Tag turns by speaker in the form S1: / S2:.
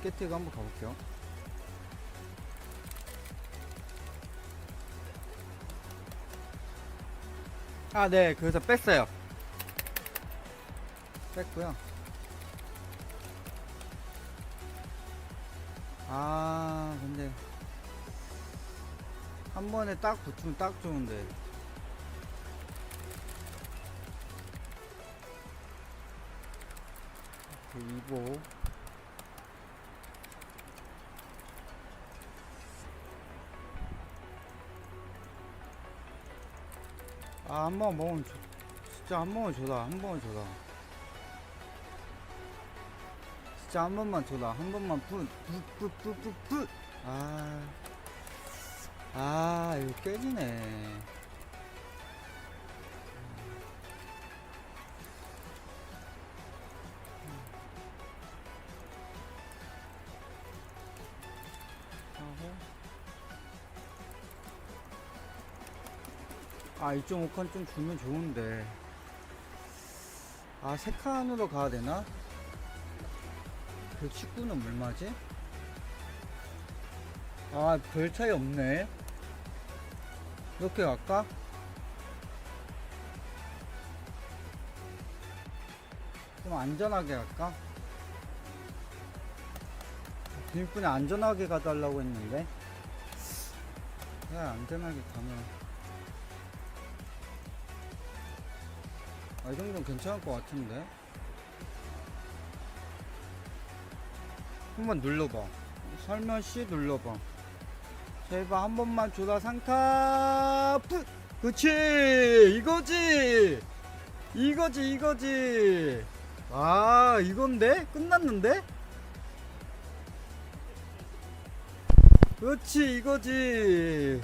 S1: 깨트가 한번 가볼게요. 아, 네. 그래서 뺐어요. 뺐고요. 아, 근데 한 번에 딱 붙으면 딱 좋은데. 그리 아, 한 번 먹으면 줘. 진짜 한 번만 줘라. 한 번만 줘라. 진짜 한 번만 줘라. 한 번만 푸, 푸, 푸, 푸, 푸, 푸. 아. 아, 이거 깨지네. 아, 2.5칸 좀 주면 좋은데. 아, 3칸으로 가야 되나? 119는 얼마지? 아, 별 차이 없네. 이렇게 갈까? 좀 안전하게 갈까? 비밀분에 안전하게 가달라고 했는데. 그냥 안전하게 가면. 아, 이 정도는 괜찮을 것 같은데? 한번 눌러봐. 설명시 눌러봐. 제발 한 번만 줘라 상타. 푸! 그치! 이거지! 이거지 이거지! 아 이건데? 끝났는데? 그렇지 이거지